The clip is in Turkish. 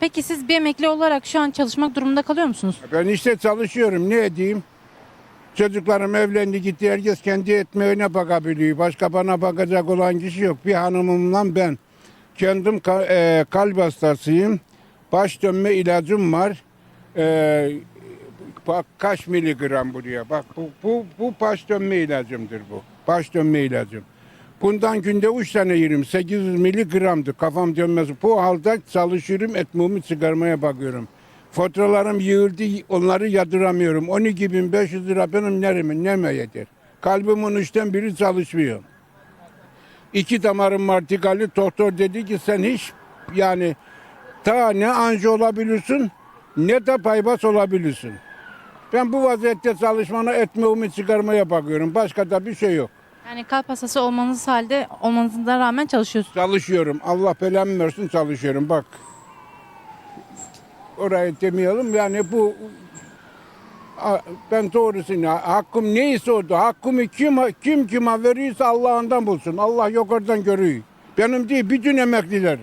Peki siz bir emekli olarak şu an çalışmak durumunda kalıyor musunuz? Ben işte çalışıyorum ne edeyim? Çocuklarım evlendi gitti herkes kendi ekmeğine bakabiliyor. Başka bana bakacak olan kişi yok. Bir hanımımla ben. Kendim e, kalp hastasıyım. Baş dönme ilacım var. E, bak kaç miligram buraya. Bak bu, bu, bu baş dönme ilacımdır bu. Baş dönme ilacım. Bundan günde 3 tane yerim. 800 miligramdı kafam dönmez. Bu halde çalışıyorum ekmeğimi çıkarmaya bakıyorum. Faturalarım yığıldı onları yadıramıyorum. 12.500 lira benim nereme, neme yeter. Kalbimin üçten biri çalışmıyor. İki damarım var. Doktor dedi ki sen hiç yani ta ne anji olabilirsin ne de paybas olabilirsin. Ben bu vaziyette çalışmana ekmeğimi çıkarmaya bakıyorum. Başka da bir şey yok. Yani kalp hastası olmanız halde olmanıza rağmen çalışıyorsunuz. Çalışıyorum. Allah belamı versin çalışıyorum. Bak. Orayı demeyelim. Yani bu ben doğrusunu hakkım neyse oldu. Hakkımı kim kim kime verirse Allah'ından bulsun. Allah yukarıdan görüyor. Benim değil bütün emekliler.